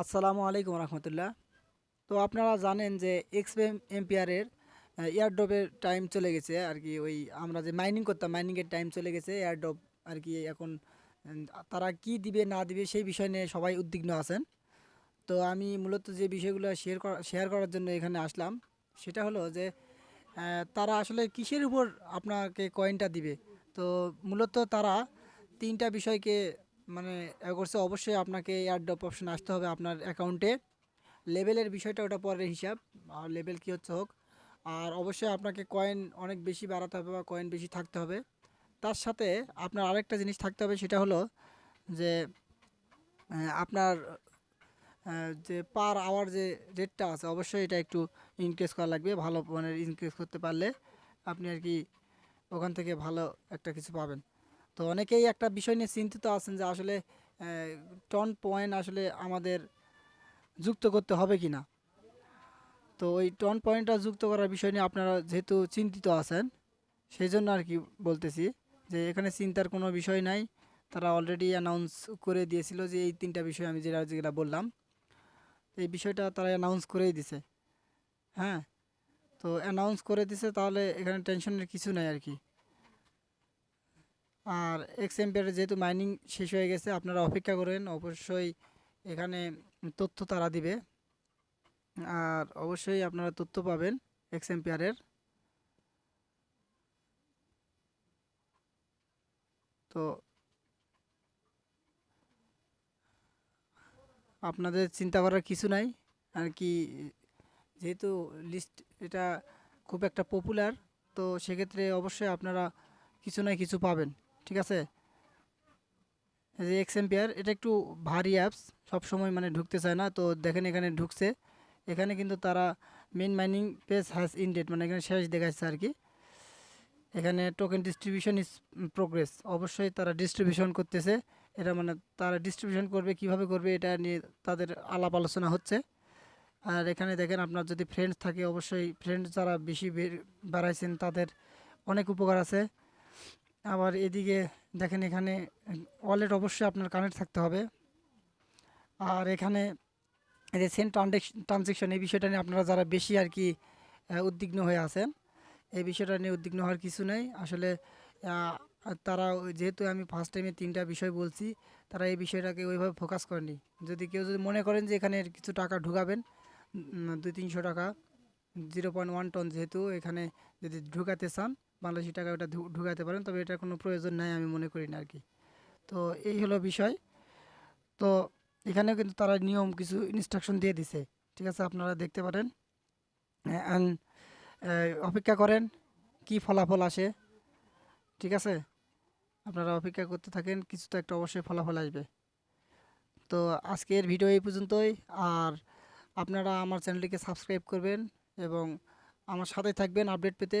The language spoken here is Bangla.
আসসালামু আলাইকুম রহমতুল্লাহ। তো আপনারা জানেন যে এক্স এম্পিয়ারের এয়ারড্রপের টাইম চলে গেছে আর কি, ওই আমরা যে মাইনিং করতাম মাইনিংয়ের টাইম চলে গেছে এয়ারড্রপ আর কি এখন তারা কি দিবে, না দিবে সেই বিষয় নিয়ে সবাই উদ্বিগ্ন আছেন। তো আমি মূলত যে বিষয়গুলো শেয়ার করা শেয়ার করার জন্য এখানে আসলাম, সেটা হলো যে তারা আসলে কিসের উপর আপনাকে কয়েনটা দিবে? তো মূলত তারা তিনটা বিষয়কে মানে করছে অবশ্যই আপনাকে এয়ারড্রপ অপশন আসতে হবে আপনার অ্যাকাউন্টে লেভেলের বিষয়টা ওটা পরের হিসাব, আর লেভেল কী হচ্ছে হোক। আর অবশ্যই আপনাকে কয়েন অনেক বেশি বাড়াতে হবে বা কয়েন বেশি থাকতে হবে। তার সাথে আপনার আরেকটা জিনিস থাকতে হবে, সেটা হলো যে আপনার যে পার আওয়ার যে রেটটা আছে, অবশ্যই এটা একটু ইনক্রিজ করা লাগবে, ভালো মানে ইনক্রিজ করতে পারলে আপনি আর কি ওখান থেকে ভালো একটা কিছু পাবেন। তো অনেকেই একটা বিষয় নিয়ে চিন্তিত আছেন যে আসলে টন পয়েন্ট আসলে আমাদের যুক্ত করতে হবে কি না তো ওই টন পয়েন্টটা যুক্ত করার বিষয় নিয়ে আপনারা যেহেতু চিন্তিত আছেন সেই জন্য আর কি বলতেছি যে এখানে চিন্তার কোনো বিষয় নাই। তারা অলরেডি অ্যানাউন্স করে দিয়েছিল যে এই তিনটা বিষয় আমি যেটা যেটা বললাম, এই বিষয়টা তারা অ্যানাউন্স করেই দিছে। হ্যাঁ তো অ্যানাউন্স করে দিছে, তাহলে এখানে টেনশনের কিছু নাই আর কি। আর এক্স যেহেতু মাইনিং শেষ হয়ে গেছে, আপনারা অপেক্ষা করেন, অবশ্যই এখানে তথ্য তারা দিবে। আর অবশ্যই আপনারা তথ্য পাবেন এক্স এম্পিয়ারের তো আপনাদের চিন্তা করার কিছু নাই, আর কি যেহেতু লিস্ট এটা খুব একটা পপুলার তো সেক্ষেত্রে অবশ্যই আপনারা কিছু না কিছু পাবেন। ঠিক আছে? যে এক্স এম্পিয়ার এটা একটু ভারী অ্যাপস সবসময় মানে ঢুকতে চায় না। তো দেখেন এখানে ঢুকছে। এখানে কিন্তু তারা মেন মাইনিং পেজ হ্যাজ ইনডেট মানে এখানে শেষ দেখাচ্ছে আর কি। এখানে টোকেন ডিস্ট্রিবিউশন ইজ প্রোগ্রেস অবশ্যই তারা ডিস্ট্রিবিউশন করতেছে। এটা মানে তারা ডিস্ট্রিবিউশন করবে, কীভাবে করবে এটা নিয়ে তাদের আলাপ আলোচনা হচ্ছে। আর এখানে দেখেন আপনার যদি ফ্রেন্ডস থাকে, অবশ্যই ফ্রেন্ডস যারা বেশি বাড়াইছেন, তাদের অনেক উপকার আছে। আবার এদিকে দেখেন এখানে ওয়ালেট অবশ্যই আপনার কানেক্ট থাকতে হবে। আর এখানে যে সেন্ট ট্রানজেকশন এই বিষয়টা নিয়ে আপনারা যারা বেশি আর কি উদ্বিগ্ন হয়ে আছেন, এই বিষয়টা নিয়ে উদ্বিগ্ন হওয়ার কিছু নেই। আসলে তারা যেহেতু আমি ফার্স্ট টাইমে তিনটা বিষয় বলছি, তারা এই বিষয়টাকে ওইভাবে ফোকাস করেনি। যদি কেউ যদি মনে করেন যে এখানে কিছু টাকা ঢুকাবেন দুই তিনশো টাকা জিরো পয়েন্ট ওয়ান টন যেহেতু এখানে যদি ঢুকাতে চান বাংলাদেশি টাকা ওটা ঢুকাতে পারেন, তবে এটার কোনো প্রয়োজন নাই আমি মনে করি না আর কি। তো এই হলো বিষয়। তো এখানেও কিন্তু তারা নিয়ম কিছু ইনস্ট্রাকশন দিয়ে দিছে। ঠিক আছে, আপনারা দেখতে পারেন। অপেক্ষা করেন কি ফলাফল আসে। ঠিক আছে? আপনারা অপেক্ষা করতে থাকেন, কিছু তো একটা অবশ্যই ফলাফল আসবে। তো আজকের ভিডিও এই পর্যন্তই। আর আপনারা আমার চ্যানেলটিকে সাবস্ক্রাইব করবেন এবং আমার সাথে থাকবেন আপডেট পেতে।